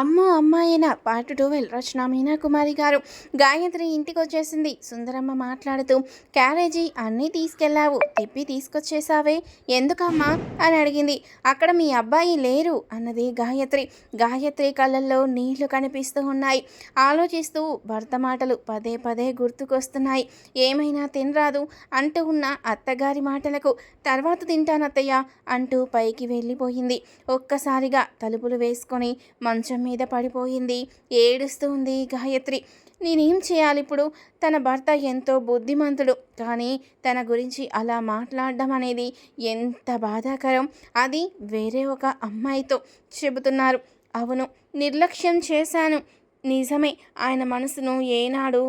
అమ్మో అమ్మాయిన part twelve Rachana Meena Kumari గారు. గాయత్రి ఇంటికి వచ్చేసింది సుందరమ్మ మాట్లాడుతూ క్యారేజీ అన్నీ తీసుకెళ్ళావు. తిప్పి తీసుకొచ్చేసావే ఎందుకమ్మా? అని అడిగింది. అక్కడ మీ అబ్బాయి లేరు అన్నది గాయత్రి. గాయత్రి కళ్ళల్లో నీళ్ళు కనిపిస్తూ ఉన్నాయి. ఆలోచిస్తూ భర్త మాటలు పదే పదే గుర్తుకొస్తున్నాయి. ఏమైనా తినరాదు అంటూ ఉన్న అత్తగారి మాటలకు తర్వాత తింటానత్తయ్య అంటూ పైకి వెళ్ళిపోయింది. ఒక్కసారిగా తలుపులు వేసుకొని మంచం మీద పడిపోయింది. ఏడుస్తూ ఉంది గాయత్రి. నేనేం చేయాలి ఇప్పుడు? తన భర్త ఎంతో బుద్ధిమంతుడు. కానీ తన గురించి అలా మాట్లాడడం అనేది ఎంత బాధాకరం. అది వేరే ఒక అమ్మాయితో చెబుతున్నారు. అవును నిర్లక్ష్యం చేశాను. నిజమే ఆయన మనసును ఏనాడు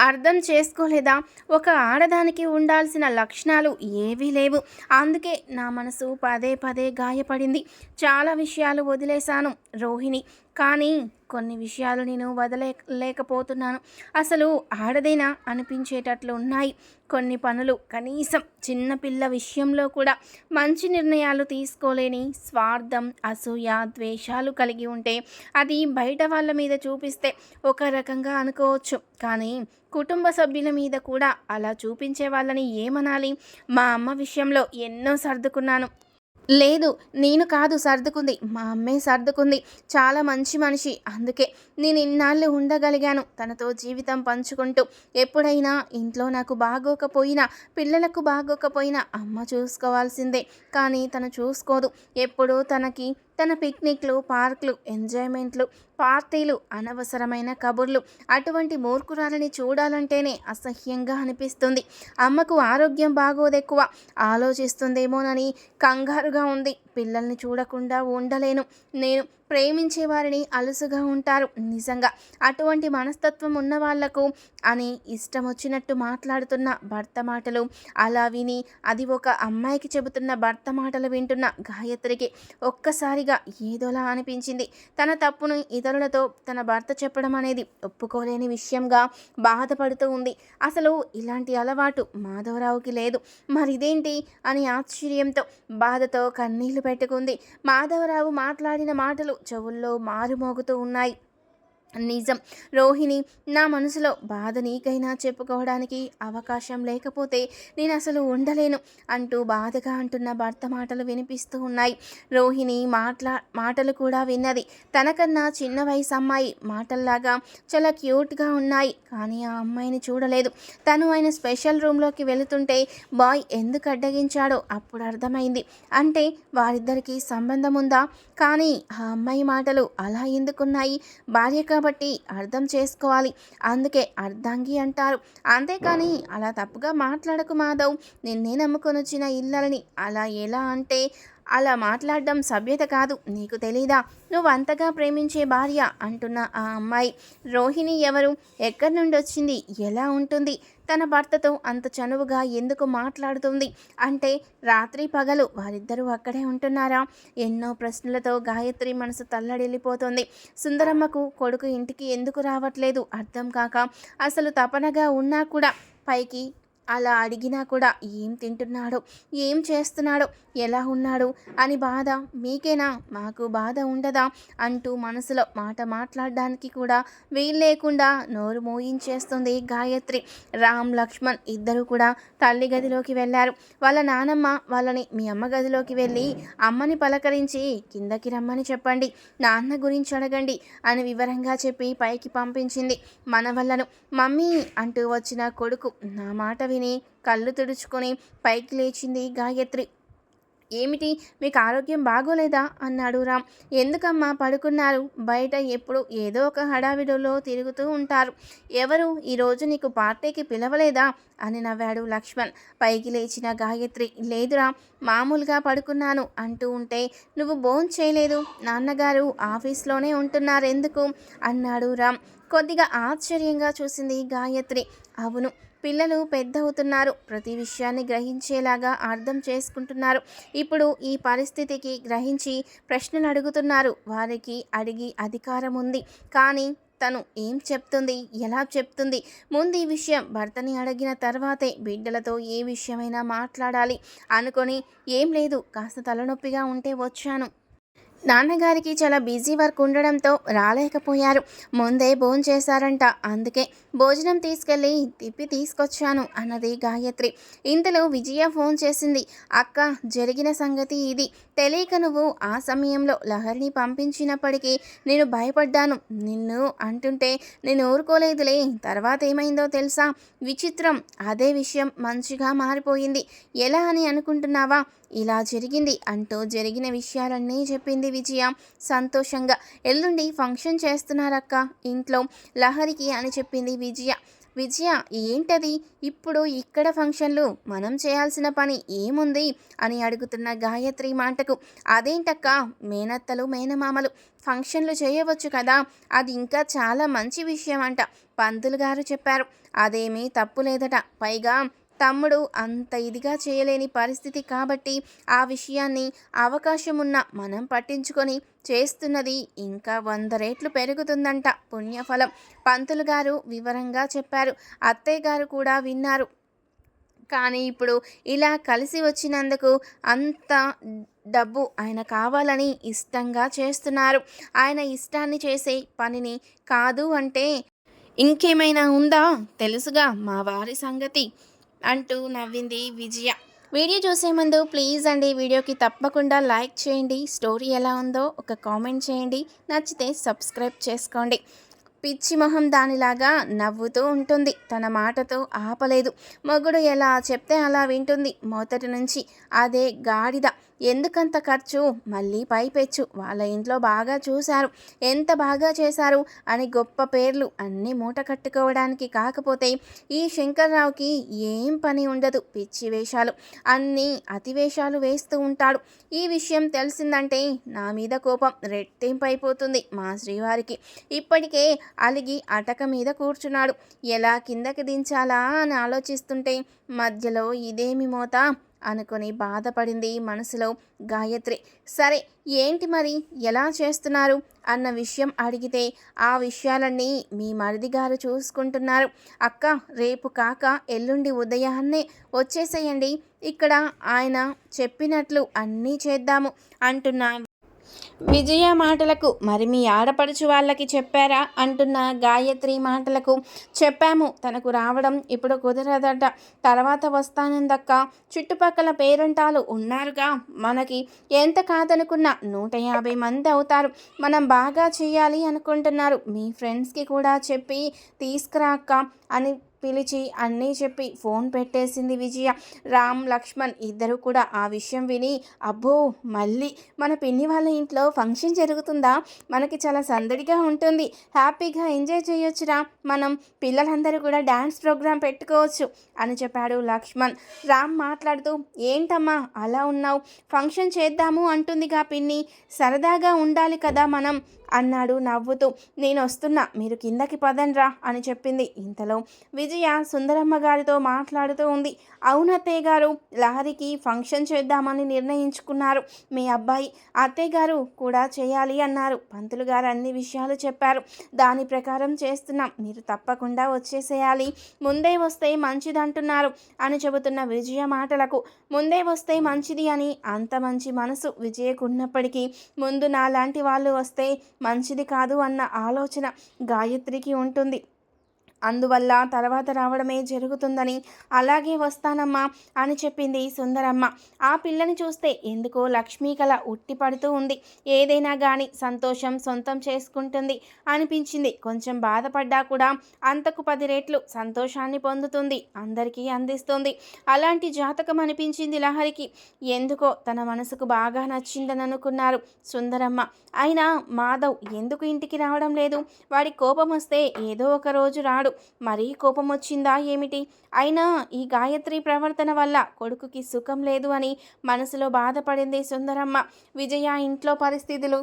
అర్థం చేసుకోలేదా? ఒక ఆడదానికి ఉండాల్సిన లక్షణాలు ఏవీ లేవు. అందుకే నా మనసు పదే పదే గాయపడింది. చాలా విషయాలు వదిలేశాను రోహిణి. కానీ కొన్ని విషయాలు నేను వదలేకపోతున్నాను అసలు ఆడదేనా అనిపించేటట్లు ఉన్నాయి. కొన్ని పనులు కనీసం చిన్నపిల్ల విషయంలో కూడా మంచి నిర్ణయాలు తీసుకోలేని స్వార్థం అసూయ ద్వేషాలు కలిగి ఉంటే అది బయట వాళ్ళ మీద చూపిస్తే ఒక రకంగా అనుకోవచ్చు. కానీ కుటుంబ సభ్యుల మీద కూడా అలా చూపించే వాళ్ళని ఏమనాలి? మా అమ్మ విషయంలో ఎన్నో సర్దుకున్నాను. లేదు నేను కాదు సర్దుకుంది. మా అమ్మే సర్దుకుంది. చాలా మంచి మనిషి. అందుకే నేను ఇన్నాళ్ళు ఉండగలిగాను. తనతో జీవితం పంచుకుంటూ ఎప్పుడైనా ఇంట్లో నాకు బాగోకపోయినా పిల్లలకు బాగోకపోయినా అమ్మ చూసుకోవాల్సిందే. కానీ తను చూసుకోదు. ఎప్పుడూ తనకి తన పిక్నిక్లు పార్కులు ఎంజాయ్మెంట్లు పార్టీలు అనవసరమైన కబుర్లు అటువంటి మూర్ఖురాలని చూడాలంటేనే అసహ్యంగా అనిపిస్తుంది. అమ్మకు ఆరోగ్యం బాగోదెక్కువ. ఆలోచిస్తుందేమోనని కంగారుగా ఉంది. పిల్లల్ని చూడకుండా ఉండలేను. నేను ప్రేమించే వారిని అలుసుగా ఉంటారు. నిజంగా అటువంటి మనస్తత్వం ఉన్న వాళ్ళకు అని ఇష్టం వచ్చినట్టు మాట్లాడుతున్న భర్త మాటలు అలా విని అది ఒక అమ్మాయికి చెబుతున్న భర్త మాటలు వింటున్న గాయత్రికి ఒక్కసారిగా ఏదోలా అనిపించింది. తన తప్పును ఇతరులతో తన భర్త చెప్పడం అనేది ఒప్పుకోలేని విషయంగా బాధపడుతూ ఉంది. అసలు ఇలాంటి అలవాటు మాధవరావుకి లేదు. మరిదేంటి అని ఆశ్చర్యంతో బాధతో కన్నీళ్ళు పెట్టుకుంది. మాధవరావు మాట్లాడిన మాటలు చెవుల్లో మారుమోగుతూ ఉన్నాయి. నిజం. రోహిణి నా మనసులో బాధ నీకైనా చెప్పుకోవడానికి అవకాశం లేకపోతే నేను అసలు ఉండలేను అంటూ బాధగా అంటున్న భర్త మాటలు వినిపిస్తూ ఉన్నాయి. రోహిణి మాట్లా మాటలు కూడా విన్నది. తనకన్నా చిన్న వయసు అమ్మాయి మాటల్లాగా చాలా క్యూట్గా ఉన్నాయి. కానీ ఆ అమ్మాయిని చూడలేదు. తను ఆయన స్పెషల్ రూమ్లోకి వెళుతుంటే బాయ్ ఎందుకు అడ్డగించాడో అప్పుడు అర్థమైంది. అంటే వారిద్దరికీ సంబంధం ఉందా? కానీ ఆ అమ్మాయి మాటలు అలా ఎందుకున్నాయి? భార్యగా కాబట్టి అర్థం చేసుకోవాలి. అందుకే అర్ధాంగి అంటారు. అంతేకాని అలా తప్పుగా మాట్లాడకు మాధవ్. నిన్నే నమ్ముకొని వచ్చిన ఇళ్ళని అలా ఎలా అంటే అలా మాట్లాడడం సభ్యత కాదు. నీకు తెలీదా? నువ్వు అంతగా ప్రేమించే భార్య అంటున్న ఆ అమ్మాయి. రోహిణి ఎవరు? ఎక్కడి నుండి వచ్చింది ఎలా ఉంటుంది? తన భర్తతో అంత చనువుగా ఎందుకు మాట్లాడుతుంది? అంటే రాత్రి పగలు వారిద్దరూ అక్కడే ఉంటున్నారా? ఎన్నో ప్రశ్నలతో గాయత్రి మనసు తల్లడిల్లిపోతుంది. సుందరమ్మకు కొడుకు ఇంటికి ఎందుకు రావట్లేదు? అర్థం కాక అసలు తపనగా ఉన్నా కూడా పైకి అలా అడిగినా కూడా ఏం తింటున్నాడో? ఏం చేస్తున్నాడో? ఎలా ఉన్నాడు? అని బాధ మీకేనా? మాకు బాధ ఉండదా? అంటూ మనసులో మాట మాట్లాడడానికి కూడా వీల్లేకుండా నోరు మోయించేస్తుంది గాయత్రి. రామ్ లక్ష్మణ్ ఇద్దరు కూడా తల్లి గదిలోకి వెళ్ళారు. వాళ్ళ నానమ్మ వాళ్ళని మీ అమ్మ గదిలోకి వెళ్ళి అమ్మని పలకరించి కిందకి రమ్మని చెప్పండి నాన్న గురించి అడగండి అని వివరంగా చెప్పి పైకి పంపించింది. మన వల్లను మమ్మీ అంటూ వచ్చిన కొడుకు నా మాట విని కళ్ళు తుడుచుకొని పైకి లేచింది గాయత్రి. ఏమిటి? మీకు ఆరోగ్యం బాగోలేదా? అన్నాడు రామ్. ఎందుకమ్మా పడుకున్నారు? బయట ఎప్పుడు ఏదో ఒక హడావిడిలో తిరుగుతూ ఉంటారు. ఎవరు? ఈరోజు నీకు పార్టీకి పిలవలేదా? అని నవ్వాడు లక్ష్మణ్. పైకి లేచిన గాయత్రి లేదురా మామూలుగా పడుకున్నాను అంటూ ఉంటే నువ్వు బోన్ చేయలేదు? నాన్నగారు ఆఫీస్లోనే ఉంటున్నారు ఎందుకు అన్నాడు రామ్. కొద్దిగా ఆశ్చర్యంగా చూసింది గాయత్రి. అవును పిల్లలు పెద్ద అవుతున్నారు ప్రతి విషయాన్ని గ్రహించేలాగా అర్థం చేసుకుంటున్నారు. ఇప్పుడు ఈ పరిస్థితికి గ్రహించి ప్రశ్నలు అడుగుతున్నారు. వారికి అడిగి అధికారం ఉంది. కానీ తను ఏం చెప్తుంది? ఎలా చెప్తుంది? ముందు ఈ విషయం భర్తని అడిగిన తర్వాతే బిడ్డలతో ఏ విషయమైనా మాట్లాడాలి. అనుకొని ఏం లేదు కాస్త తలనొప్పిగా ఉంటే వచ్చాను. నాన్నగారికి చాలా బిజీ వర్క్ ఉండడంతో రాలేకపోయారు. ముందే భోజనం చేశారంట. అందుకే భోజనం తీసుకెళ్ళి తిప్పి తీసుకొచ్చాను అన్నది గాయత్రి. ఇంతలో విజయ ఫోన్ చేసింది. అక్క జరిగిన సంగతి ఇది. తెలియక నువ్వు ఆ సమయంలో లహరిని పంపించినప్పటికీ నేను భయపడ్డాను. నిన్ను అంటుంటే నేను ఊరుకోలేదులే. తర్వాత ఏమైందో తెలుసా? విచిత్రం. అదే విషయం మంచిగా మారిపోయింది. ఎలా అని అనుకుంటున్నావా? ఇలా జరిగింది అంటూ జరిగిన విషయాలన్నీ చెప్పింది విజయ. సంతోషంగా. ఎల్లుండి ఫంక్షన్ చేస్తున్నారక్క ఇంట్లో లహరికి అని చెప్పింది విజయ. విజయ ఏంటది? ఇప్పుడు ఇక్కడ ఫంక్షన్లు మనం చేయాల్సిన పని ఏముంది? అని అడుగుతున్న గాయత్రి మాటకు అదేంటక్క? మేనత్తలు మేనమామలు ఫంక్షన్లు చేయవచ్చు కదా? అది ఇంకా చాలా మంచి విషయం అంట పంతులు గారు చెప్పారు. అదేమీ తప్పు లేదట. పైగా తమ్ముడు అంత ఇదిగా చేయలేని పరిస్థితి కాబట్టి ఆ విషయాన్ని అవకాశం ఉన్న మనం పట్టించుకొని చేస్తున్నది ఇంకా వంద రేట్లు పెరుగుతుందంట పుణ్యఫలం. పంతులు గారు వివరంగా చెప్పారు. అత్తయ్య గారు కూడా విన్నారు. కానీ ఇప్పుడు ఇలా కలిసి వచ్చినందుకు అంత డబ్బు ఆయన కావాలని ఇష్టంగా చేస్తున్నారు. ఆయన ఇష్టాన్ని చేసే పనిని కాదు అంటే ఇంకేమైనా ఉందా? తెలుసుగా మా వారి సంగతి. అంటూ నవ్వింది విజయ. వీడియో చూసే ముందు ప్లీజ్ అండి వీడియోకి తప్పకుండా లైక్ చేయండి. స్టోరీ ఎలా ఉందో ఒక కామెంట్ చేయండి. నచ్చితే సబ్స్క్రైబ్ చేసుకోండి. పిచ్చి మొహం దానిలాగా నవ్వుతూ ఉంటుంది. తన మాటతో ఆపలేదు. మొగుడు ఎలా చెప్తే అలా వింటుంది. మొదటి నుంచి అదే గాడిద. ఎందుకంత ఖర్చు? మళ్ళీ పైపెచ్చు. వాళ్ళ ఇంట్లో బాగా చూశారు. ఎంత బాగా చేశారు? అని గొప్ప పేర్లు అన్నీ మూట కట్టుకోవడానికి కాకపోతే ఈ శంకర్రావుకి ఏం పని ఉండదు. పిచ్చి వేషాలు. అన్నీ అతివేషాలు వేస్తూ ఉంటాడు. ఈ విషయం తెలిసిందంటే నా మీద కోపం రెట్టింపైపోతుంది మా శ్రీవారికి. ఇప్పటికే అలిగి అటక మీద కూర్చున్నాడు. ఎలా కిందకి దించాలా అని ఆలోచిస్తుంటే మధ్యలో ఇదేమి మోత అనుకుని బాధపడింది మనసులో గాయత్రి. సరే ఏంటి మరి? ఎలా చేస్తున్నారు? అన్న విషయం అడిగితే ఆ విషయాలన్నీ మీ మరిది గారు చూసుకుంటున్నారు. అక్క రేపు కాక ఎల్లుండి ఉదయాన్నే వచ్చేసేయండి. ఇక్కడ ఆయన చెప్పినట్లు అన్నీ చేద్దాము అంటున్నా విజయ మాటలకు మరి మీ ఆడపడుచు వాళ్ళకి చెప్పారా? అంటున్న గాయత్రి మాటలకు. చెప్పాము తనకు రావడం ఇప్పుడు కుదరదట. తర్వాత వస్తానందక్క. చుట్టుపక్కల పేరంటాలు ఉన్నారుగా. మనకి ఎంత కాదనుకున్నా నూట యాభై మంది అవుతారు. మనం బాగా చేయాలి అనుకుంటున్నారు. మీ ఫ్రెండ్స్కి కూడా చెప్పి తీసుకురా అక్క అని పిలిచి అన్నీ చెప్పి ఫోన్ పెట్టేసింది విజయ. రామ్ లక్ష్మణ్ ఇద్దరు కూడా ఆ విషయం విని అబ్బో మళ్ళీ మన పిన్ని వాళ్ళ ఇంట్లో ఫంక్షన్ జరుగుతుందా? మనకి చాలా సందడిగా ఉంటుంది. హ్యాపీగా ఎంజాయ్ చేయొచ్చురా. మనం పిల్లలందరూ కూడా డ్యాన్స్ ప్రోగ్రాం పెట్టుకోవచ్చు అని చెప్పాడు లక్ష్మణ్. రామ్ మాట్లాడుతూ ఏంటమ్మా అలా ఉన్నావు? ఫంక్షన్ చేద్దాము అంటుందిగా పిన్ని. సరదాగా ఉండాలి కదా మనం. అన్నాడు నవ్వుతూ. నేను వస్తున్నా. మీరు కిందకి పదండ్రా అని చెప్పింది. ఇంతలో విజయ సుందరమ్మ గారితో మాట్లాడుతూ ఉంది. అవును అత్తయ్య గారు లహరికి ఫంక్షన్ చేద్దామని నిర్ణయించుకున్నారు. మీ అబ్బాయి అత్తయ్య గారు కూడా చేయాలి అన్నారు. పంతులు గారు అన్ని విషయాలు చెప్పారు. దాని ప్రకారం చేస్తున్నాం. మీరు తప్పకుండా వచ్చేసేయాలి. ముందే వస్తే మంచిదంటున్నారు అని చెబుతున్న విజయ మాటలకు ముందే వస్తే మంచిది అని అంత మంచి మనసు విజయకున్నప్పటికీ ముందు నాలాంటి వాళ్ళు వస్తే మంచిది కాదు అన్న ఆలోచన గాయత్రికి ఉంటుంది. అందువల్ల తర్వాత రావడమే జరుగుతుందని అలాగే వస్తానమ్మా అని చెప్పింది సుందరమ్మ. ఆ పిల్లని చూస్తే ఎందుకో లక్ష్మీ కళ ఉట్టిపడుతూ ఉంది. ఏదైనా కానీ సంతోషం సొంతం చేసుకుంటుంది అనిపించింది. కొంచెం బాధపడ్డా కూడా అంతకు పది రెట్లు సంతోషాన్ని పొందుతుంది. అందరికీ అందిస్తుంది. అలాంటి జాతకం అనిపించింది లహరికి. ఎందుకో తన మనసుకు బాగా నచ్చిందని అనుకున్నారు సుందరమ్మ. అయినా మాధవ్ ఎందుకు ఇంటికి రావడం లేదు? వాడి కోపం వస్తే ఏదో ఒక రోజు రాడు. అన్నాడు మరీ కోపం వచ్చిందా ఏమిటి? అయినా ఈ గాయత్రి ప్రవర్తన వల్ల కొడుకుకి సుఖం లేదు అని మనసులో బాధపడింది సుందరమ్మ. విజయ ఇంట్లో పరిస్థితులు?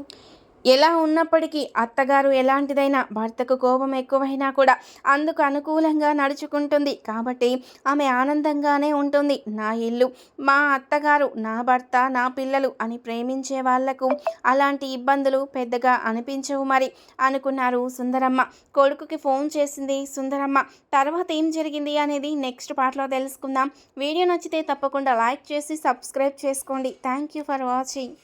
ఎలా ఉన్నప్పటికీ అత్తగారు ఎలాంటిదైనా భర్తకు కోపం ఎక్కువైనా కూడా అందుకు అనుకూలంగా నడుచుకుంటుంది. కాబట్టి ఆమె ఆనందంగానే ఉంటుంది. నా ఇల్లు మా అత్తగారు నా భర్త నా పిల్లలు అని ప్రేమించే వాళ్ళకు అలాంటి ఇబ్బందులు పెద్దగా అనిపించవు మరి అనుకున్నారు సుందరమ్మ. కొడుకుకి ఫోన్ చేసింది సుందరమ్మ. తర్వాత ఏం జరిగింది అనేది నెక్స్ట్ పార్ట్లో తెలుసుకుందాం. వీడియో నచ్చితే తప్పకుండా లైక్ చేసి సబ్స్క్రైబ్ చేసుకోండి. Thank you for watching.